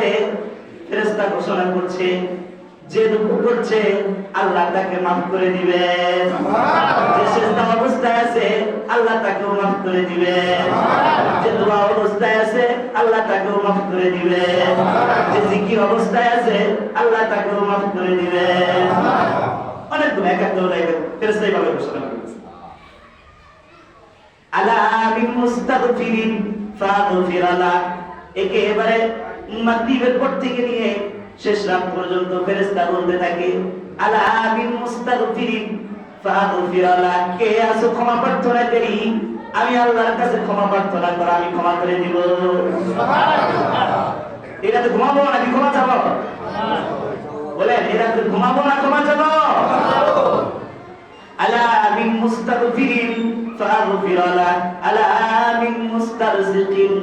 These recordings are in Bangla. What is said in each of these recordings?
আছে ফেরেশতা ঘোষণা করছে যে দুঃখ করছে আল্লাহ তাকে মাফ করে দিবেন যে সেজদা অবস্থায় আছে আল্লাহ তাকেও মাফ করে দিবেন যে দোয়া অবস্থায় আছে আল্লাহ তাকেও মাফ করে দিবেন যে জিকির অবস্থায় আছে আল্লাহ তাকেও মাফ করে দিবেন অনেক গুণ এক একটা এক ফেরেশতা এইভাবে ঘোষণা করেছে। আলা মিন মুস্তাগফিরিন ফাগফির আলা একেবারে মাগরিবের থেকে নিয়ে শেষ রাত পর্যন্ত ফেরেশতা বলতে থাকে আলা বিল মুস্তাগফিরিন? কে আসো ক্ষমা প্রার্থনা করি? আমি আল্লাহর কাছে ক্ষমা প্রার্থনা করা আমি ক্ষমা করে দিব। এটা তো ঘুমাবো নাকি ক্ষমা চাবো? বলেন এটা তো ঘুমাবো না ক্ষমা চাবো? আলা বিল মুস্তাগফিরিন? ফাগফির আলা। আলা বিল মুস্তারজিকিন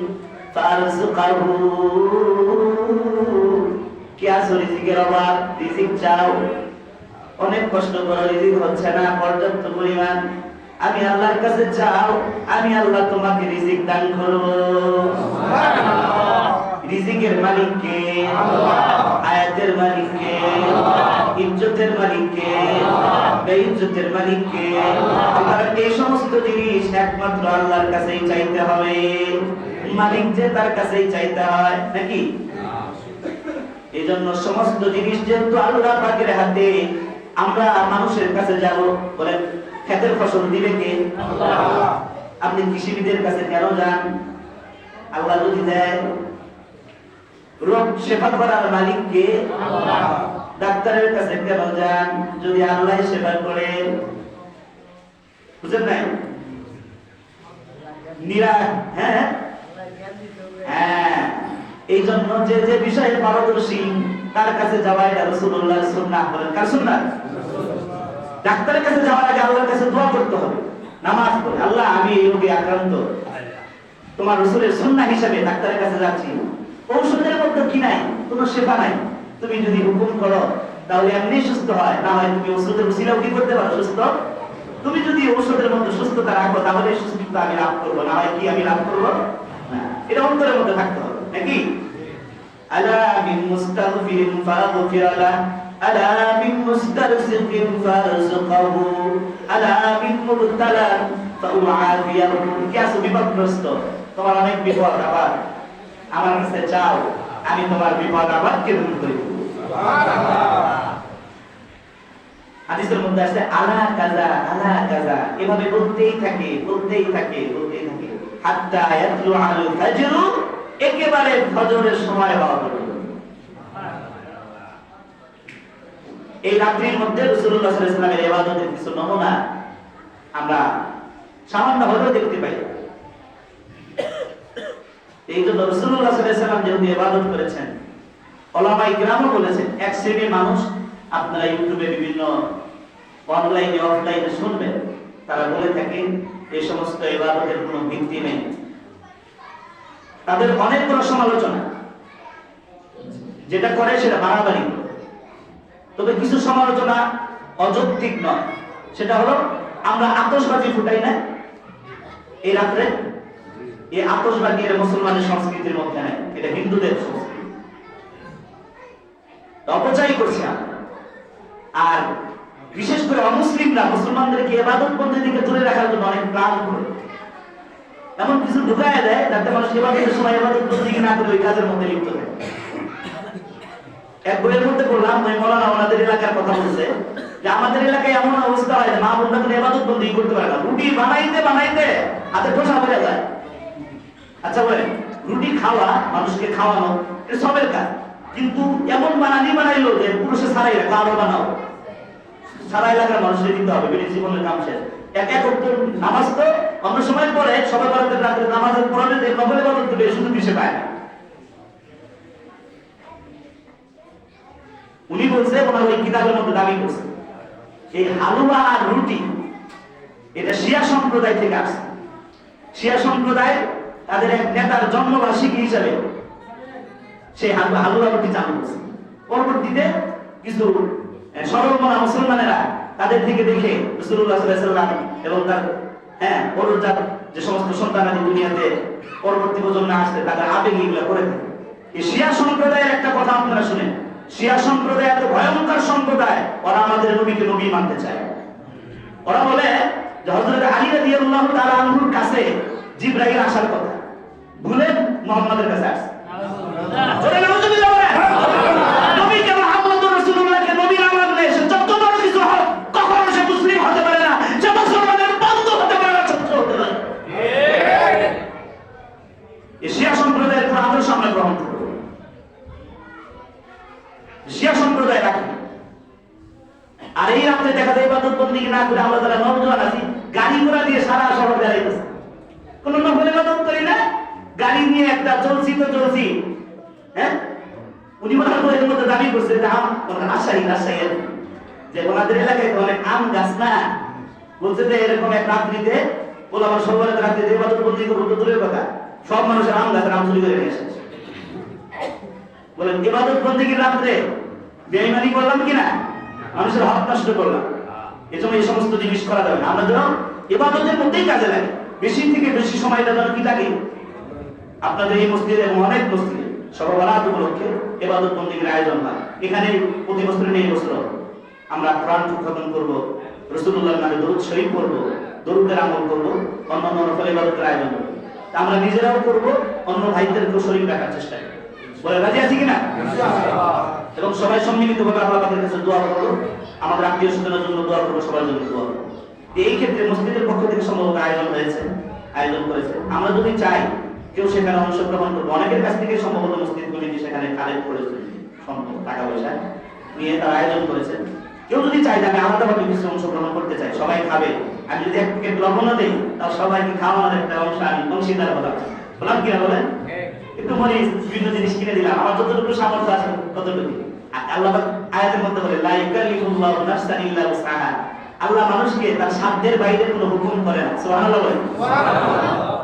কি আছো রিজিকের অভাব? রিজিক চাও? অনেক কষ্ট করো রিজিক হচ্ছে না পর্যাপ্ত পরিমাণ। আমি আল্লাহর কাছে চাও আমি আল্লাহ তোমাকে রিজিক দান করব। রিজিকের মালিক কে? আয়াতের মালিক কে? ইজ্জতের মালিক কে? বেইজ্জতের মালিক কে? এই সমস্ত জিনিস একমাত্র আল্লাহর কাছেই চাইতে হবে। মালিক যে তার কাছেই চাইতে হয়, নাকি? এই জন্য সমস্ত জিনিস যেহেতু আল্লাহ পাকের হাতে, আমরা মানুষের কাছে যাব, বলেন, ক্ষেতের ফসল দিবে কে? আপনি কৃষিবিদের কাছে কেন যান? আল্লাহ যদি দেয়, রোগ সেবা করার মালিক কে ডাক্তারের কাছে কেন যান? যদি আল্লাহ সেবা করে, বুঝেন নাই? নিরা হ্যাঁ? এই জন্য যে যে বিষয়ে পারদর্শী, তার কাছে যাওয়া এটা রসুল্লাহ সুন্নাহ বলেন। কার সুন্নাহ? ডাক্তারের কাছে যাওয়ার আগে আল্লাহর কাছে দোয়া করতে হবে। নামাজ পড়ে। আল্লাহ, আমি এই রোগে আক্রান্ত। তোমার রসুলের সুন্নাহ হিসাবে ডাক্তারের কাছে যাচ্ছি। ঔষধের মধ্যে কি নাই? কোনো সেবা নাই। তুমি যদি হুকুম করো, তাহলে এমনি সুস্থ হয়। না হয় তুমি ওষুধের উসিলাও কি করতে পারো সুস্থ? তুমি যদি ঔষধের মধ্যে সুস্থতা রাখো, তাহলে সুস্থতা আমি লাভ করব। না হয় কি আমি লাভ করব? এটা অন্তরের মধ্যে থাকতে হবে। নাকি? আলা মিন মুস্তাগফিরিন ফাগফির লা, আলা মিন মুস্তারসিকিন ফারজুকহু আলা মিন মুবতালা ফাউআফিয়াহু কি বিপদগ্রস্ত। তোমার অনেক বিপদ আবার। আমার কাছে চাও, আমি তোমার বিপদ আবাদকে দূর করে। হাদিসের মধ্যে আছে, আলা কাজা আলা কাজা। এভাবে বলতেই থাকে বলতেই থাকে বলতেই থাকে। হাত্তা ইয়াতলু আল ফাজর একেবারে ফজরের সময় হওয়া এই রাত্রির মধ্যে আলাইহি ওয়াসাল্লামের কিছু নমুনা আমরা সামান্য হলেও দেখতে পাই। এই জন্য ওয়াসাল্লাম যেহেতু ইবাদত করেছেন ওলামাই কিরামও বলেছেন, এক শ্রেণির মানুষ, আপনারা ইউটিউবে বিভিন্ন অনলাইনে, অফলাইনে শুনবেন, তারা বলে থাকেন, এই সমস্ত ইবাদতের কোনো ভিত্তি নেই। তাদের অনেকগুলো সমালোচনা। যেটা করে সেটা বাড়াবাড়ি। তবে কিছু সমালোচনা অযৌক্তিক নয়। সেটা হলো, আমরা আতশবাজি ফুটাই না। এই রাত্রে এই আতশবাজি এর মুসলমানের সংস্কৃতির মধ্যে নেই এটা হিন্দুদের সংস্কৃতি। অপচয় করছে। আর বিশেষ করে অমুসলিমরা মুসলমানদেরকে এবাদত বন্ধের দিকে দূরে রাখার জন্য অনেক প্রাণ করে। এমন কিছু ঢুকায় দেয় যাতে মানুষ এবাদতের সময় এবাদত বন্দিকে না করে ওই কাজের মধ্যে লিপ্ত থাকে এক বইয়ের মধ্যে বললাম ওই মৌলানা ওনাদের এলাকার কথা বলছে যে আমাদের এলাকায় এমন অবস্থা হয় মা বোনরা কোনো এবাদত বন্দি করতে পারে না। রুটি বানাইতে বানাইতে হাতে ঠোসা পড়ে যায়। আচ্ছা বলেন, রুটি খাওয়া মানুষকে খাওয়ানো, এটা সবের কাজ। কিন্তু এমন বানানি বানাইলো যে পুরুষে সারাই রাখো আরও বানাও। সারা এলাকার মানুষের দিতে হবে বেরিয়ে জীবনের কাম শেষ। নামাজ তো অন্য সময় পরে সবাই নামাজের শুধু পায় উনি বলছে ওনার ওই কিতাবের দাবি করছে এই হালুয়া আর রুটি এটা শিয়া সম্প্রদায় থেকে আসছে। শিয়া সম্প্রদায় তাদের এক নেতার জন্মবার্ষিকী হিসাবে সেই হালুয়া রুটি চালু করছে। পরবর্তীতে কিছু আহ, মুসলমানেরা তাদের থেকে দেখে রসুল্লাহ এবং তার হ্যাঁ পরবর্তী যে সমস্ত সন্তানাদি দুনিয়াতে পরবর্তী প্রজন্মে আসছে তাদের আবেগ এগুলো করে থাকে এই শিয়া সম্প্রদায়ের একটা কথা আপনারা শুনেন। শিয়া সম্প্রদায় এত ভয়ঙ্কর সম্প্রদায় ওরা আমাদের নবীকে নবী মানতে চায়। ওরা বলে যে হযরত আলী রাদিয়াল্লাহু তাআলা আনহুর কাছে জিবরাইল আসার কথা। ভুলে মোহাম্মদের কাছে আসছে জোরে নাউজুবিল্লাহ বলেন নবীকে মুহাম্মদুর রাসূলুল্লাহকে নবী না মানলে সে যত বড় কিছু হোক কখনো সে মুসলিম হতে পারে না সে মুসলমানের বন্ধু হতে পারে না শত্রু হতে পারে এই শিয়া সম্প্রদায়ের কোন আদর্শ আমরা গ্রহণ করব শিয়া সম্প্রদায় রাখি আর এই রাত্রে দেখা বন্দি না করে আমরা যারা নবজওয়ান আছি। গাড়ি ঘোড়া দিয়ে সারা শহর বেড়াইতেছে কোন নফল ইবাদত করি না? গাড়ি নিয়ে একটা চলছি তো চলছি। হ্যাঁ? উনি মনে হয় মধ্যে দাবি করছে যে আম ওনার রাজশাহী রাজশাহী যে ওনাদের এলাকায় তো অনেক আম গাছ না। বলছে যে এরকম এক রাত্রিতে, বলে আমার সবার রাত্রিতে ইবাদত বন্দি করব তো দূরের কথা। সব মানুষের আম গাছের আম চুরি করে নিয়ে এসেছে। বলেন ইবাদত বন্দিগির রাত্রে বেঈমানি করলাম কিনা মানুষের হক নষ্ট করলাম। এই জন্য এই সমস্ত জিনিস করা যাবে না। আমরা যেন ইবাদতের মধ্যেই কাজে লাগে বেশি থেকে বেশি সময়টা যেন কি লাগে আপনাদের এই মসজিদে এবং অনেক মসজিদে সর্বরাত উপলক্ষে এবাদত আয়োজন হয়। এখানে প্রতি নেই বছর আমরা খতম করব রসুল্লাহর নামে দরুদ শরীফ করব দরুদের আমল করব, অন্যান্য নফল ইবাদতের আয়োজন করব। আমরা নিজেরাও করব, অন্য ভাইদেরকেও শরীফ রাখার চেষ্টা করব। বলে রাজি আছি কিনা? এবং সবাই সম্মিলিত ভাবে আল্লাহ পাকের কাছে দোয়া করব আমাদের আত্মীয় স্বজনের জন্য দোয়া করব সবার জন্য দোয়া করব এই ক্ষেত্রে মসজিদের পক্ষ থেকে সম্ভবত আয়োজন হয়েছে আয়োজন করেছে। আমরা যদি চাই কেউ সেখানে অংশগ্রহণ করব অনেকের কাছ থেকে সম্ভবত মসজিদ কমিটি সেখানে কালেক্ট করেছে সম্ভব টাকা পয়সা নিয়ে তারা আয়োজন করেছে। কেউ যদি চাই আমি আলাদাভাবে কিছু অংশগ্রহণ করতে চাই সবাই খাবে। আমি যদি এক প্যাকেট লবণও দিই তাও সবাইকে খাওয়ানোর একটা অংশ আমি অংশীদার হলাম। বললাম কিনা বলেন? একটু মনে বিভিন্ন জিনিস কিনে দিলাম। আমার যতটুকু সামর্থ্য আছে ততটুকু আল্লাহ আয়াতের মধ্যে বলে লা ইউকাল্লিফুল্লাহু নাফসান ইল্লা উসআহা। আল্লাহ মানুষকে তার সাধ্যের বাইরে কোনো হুকুম করে না। সুবহানাল্লাহ বলেন।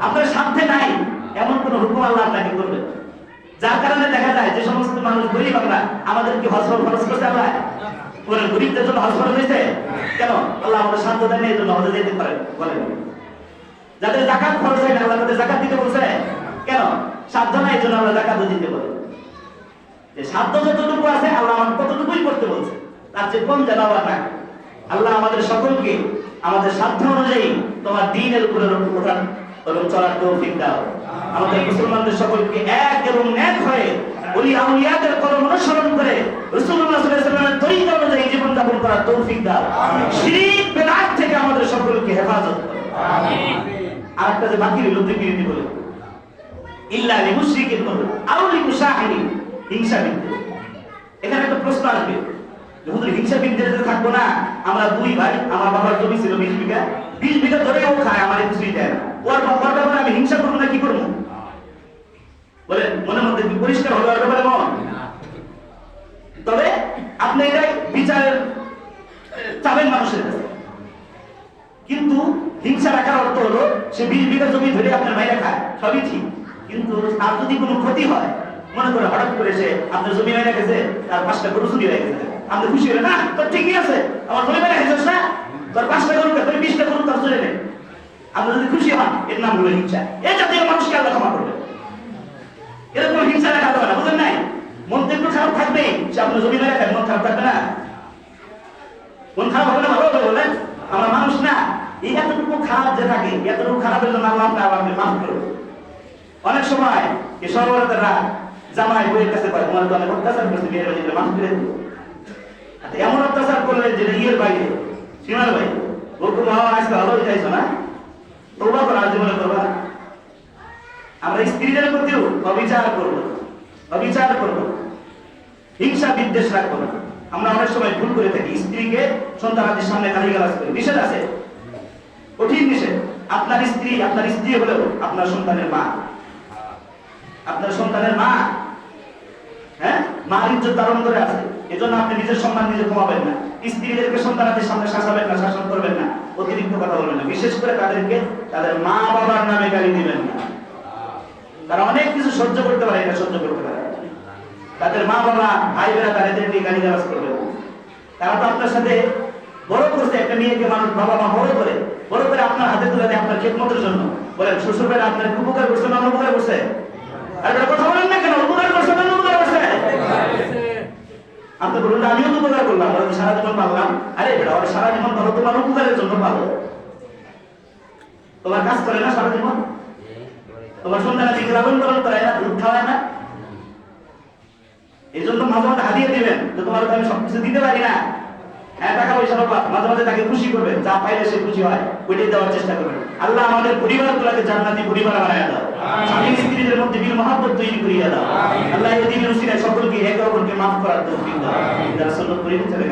আপনার সাধ্যে নাই এমন কোনো হুকুম আল্লাহ আপনাকে করবে। যার কারণে দেখা যায় যে সমস্ত মানুষ গরিব আমরা আমাদের কি হজ খরচ করতে আল্লাহ বলেন গরিবদের জন্য হজ খরচ হয়েছে? কেন? আল্লাহ আমাদের শান্ত দেন এই জন্য হজে যেতে পারেন বলেন। যাদের জাকাত খরচ হয় না আল্লাহ তাদের জাকাত দিতে বলছে। কেন? সাধ্য নাই এই জন্য আমরা জাকাত দিতে বলে যে সাধ্য যতটুকু আছে আল্লাহ আমাকে ততটুকুই করতে বলছে। তার চেয়ে কম যেন আবার না আল্লাহ আমাদের সকলকে আমাদের সাধ্য অনুযায়ী তোমার দিনের উপরে ওঠান এবং চলার তৌফিক দাও। আমাদের মুসলমানদের সকলকে এক এবং এক হয়ে ওলি আউলিয়াদের কলম অনুসরণ করে রাসূলুল্লাহ সাল্লাল্লাহু আলাইহি ওয়াসাল্লামের তরিকা অনুযায়ী জীবন যাপন করার তৌফিক দাও। শিরক বিদআত থেকে আমাদের সকলকে হেফাজত করো। আর একটা যে বাকি রইল বিবৃতি বলে। ইল্লা লি মুশরিকিন বলে আও লি মুশাহিদিন। হিংসা বিদ্বেষ এখানে একটা প্রশ্ন আসবে হিংসা বিদ্বেষে থাকব না। আমরা দুই ভাই, আমার বাবার জমি ছিল বিশ বিঘা। বিশ বিঘা ধরে ও খায় কিছুই দেয় না। ওর বাবার ব্যাপারে আমি হিংসা করব না, কি করব? বলে, মনের মধ্যে পরিষ্কার ওর ব্যাপারে মন? তবে আপনি এটাই বিচারের চাবেন মানুষের কাছে। কিন্তু হিংসা রাখার অর্থ হলো, সে বিশ বিঘা জমি ধরে আপনার ভাইরা খায়, সবই ঠিক। কিন্তু তার যদি কোনো ক্ষতি হয় মনে করে হঠাৎ করে সে আপনার জমি মেরে গেছে তার পাঁচটা গরু চুরি হয়ে গেছে। আপনি খুশি হলেন, না, তোর ঠিকই আছে, আমার জমি মেরে গেছিস না, তোর পাঁচটা গরু তোর বিশটা গরু তার চলে নেই আপনি যদি খুশি হন, এর নাম হলো হিংসা। এই জাতীয় মানুষকে আল্লাহ ক্ষমা করবে এরকম হিংসা রাখা যাবে না, বুঝলেন নাই? মন তো একটু খারাপ থাকবে সে আপনার জমি মেরে খায় মন খারাপ থাকবে না। মন খারাপ হবে না, ভালো হবে বলেন? আমার মানুষ না, এই এতটুকু খারাপ যে থাকে, এতটুকু খারাপের জন্য আল্লাহ আমাকে মাফ করবে অনেক সময় এই সর্বরাতেরা জামাই বইয়ের কাছে পারে তোমার তো অনেক অত্যাচার করছে বাড়িতে মাফ করে আচ্ছা, এমন অত্যাচার করলে যেটা ইয়ের বাইরে। সীমার বাইরে বলব বাবা আজকে ভালো হয়ে যাইছো না? তোবা করো আজ জীবনে করবা আমরা স্ত্রীদের প্রতিও অবিচার করব অবিচার করব হিংসা বিদ্বেষ রাখব না। আমরা অনেক সময় ভুল করে থাকি স্ত্রীকে সন্তানাদের সামনে গালি গালাজ করি। নিষেধ আছে? কঠিন নিষেধ। আপনার স্ত্রী আপনার স্ত্রী হলেও আপনার সন্তানের মা। আপনার সন্তানের মা হ্যাঁ? মার ইজ্জত ধারণ করে আছে। এজন্য আপনি নিজের সম্মান নিজে কমাবেন না। স্ত্রীদেরকে সন্তানাদের সামনে শাসাবেন না, শাসন করবেন না। অতিরিক্ত কথা বলবেন না। বিশেষ করে তাদেরকে তাদের মা বাবার নামে গালি দিবেন না। তারা অনেক কিছু সহ্য করতে পারে, এটা সহ্য করতে পারে। তাদের মা বাবা ভাই বোনেরা তাদের নিয়ে গালি গালাজ করবে তারা তো আপনার সাথে বড় করছে, একটা মেয়েকে মানুষ বাবা মা বড় করে। বড় করে আপনার হাতে তুলে দেয় আপনার খেদমতের জন্য। বলেন শ্বশুর ভাই আপনার উপকার করছে না উপকার করছে? আর কথা বলেন না কেন উপকার করছে না বলুন যে আমিও তো উপকার করলাম তো সারা জীবন পারলাম। আরে বেটা, ওরা সারা জীবন ভালো তোমার উপকারের জন্য পালো তোমার কাজ করে না সারা জীবন তোমার সন্তান দিকে লালন পালন করে না, দুধ খাওয়ায় না? এই জন্য মাঝে মাঝে হাতিয়ে দিবেন, যে তোমার আমি সবকিছু দিতে পারি না। হ্যাঁ টাকা পয়সা বাবা মাঝে মাঝে তাকে খুশি করবেন, যা পাইলে সে খুশি হয়। ওইটাই দেওয়ার চেষ্টা করবেন। আল্লাহ আমাদের পরিবার গুলাকে জান্নাতি পরিবার বানায় দাও। স্বামী স্ত্রীদের মধ্যে বিল মহাব্বত তৈরি করিয়া দাও। আল্লাহ এই দিনের উসিলায় সকলকে একে অপরকে মাফ করার তৌফিক দাও। যারা সন্ন্যত চলে ছেলে